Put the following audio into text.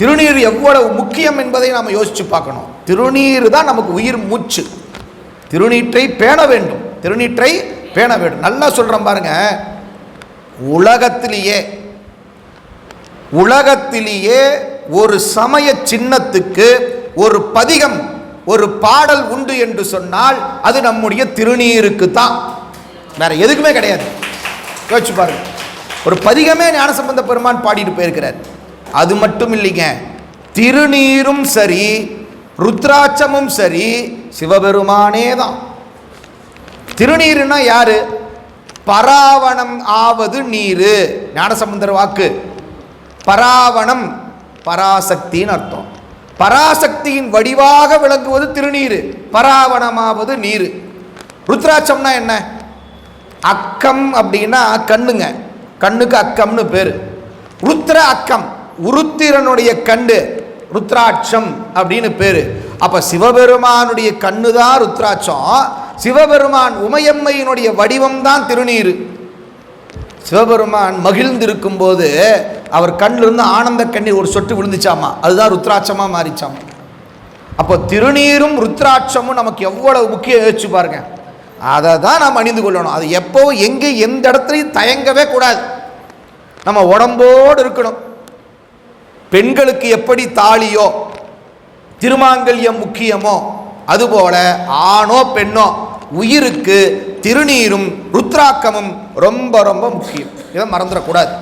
திருநீர் எவ்வளவு முக்கியம் என்பதை நாம் யோசிச்சு பார்க்கணும். திருநீர் தான் நமக்கு உயிர் மூச்சு. திருநீற்றை பேண வேண்டும். திருநீற்றை பேண வேண்டும். நல்லா சொல்கிறோம் பாருங்க. உலகத்திலேயே உலகத்திலேயே ஒரு சமய சின்னத்துக்கு ஒரு பதிகம் ஒரு பாடல் உண்டு என்று சொன்னால் அது நம்முடைய திருநீருக்கு தான். வேற எதுக்குமே கிடையாது. யோசிச்சு பாருங்க. ஒரு பதிகமே ஞானசம்பந்த பெருமான் பாடிட்டு போயிருக்கிறார். அது மட்டும் இல்லைங்க. திருநீரும் சரி ருத்ராட்சமும் சரி சிவபெருமானே தான். திருநீருன்னா யாரு? பராவணம் ஆவது நீரு. ஞானசம்பந்தர் வாக்கு. பராவணம் பராசக்தின்னு அர்த்தம். பராசக்தியின் வடிவாக விளங்குவது திருநீர். பராவணமாவது நீர். ருத்ராட்சம்னா என்ன? அக்கம் அப்படின்னா கண்ணுங்க. கண்ணுக்கு அக்கம்னு பேர். ருத்ர அக்கம். உருத்திரனுடைய கண்டு ருத்ராட்சம் அப்படின்னு பேர். அப்போ சிவபெருமானுடைய கண்ணு தான் ருத்ராட்சம். சிவபெருமான் உமையம்மையினுடைய வடிவம் தான் திருநீர். சிவபெருமான் மகிழ்ந்திருக்கும் போது அவர் கண்ணிலிருந்து ஆனந்த கண்ணீர் ஒரு சொட்டு விழுந்துச்சாமா? அதுதான் ருத்ராட்சமாக மாறிச்சாமா? அப்போ திருநீரும் ருத்ராட்சமும் நமக்கு எவ்வளவு முக்கியம் யோசிச்சு பாருங்க. அதை தான் நாம் அணிந்து கொள்ளணும். அது எப்போ எங்கே எந்த இடத்துலையும் தயங்கவே கூடாது. நம்ம உடம்போடு இருக்கணும். பெண்களுக்கு எப்படி தாலியோ திருமாங்கல்யம் முக்கியமோ அதுபோல ஆணோ பெண்ணோ உயிருக்கு திருநீரும் ருத்ராக்கமும் ரொம்ப ரொம்ப முக்கியம். இதை மறந்துடக்கூடாது.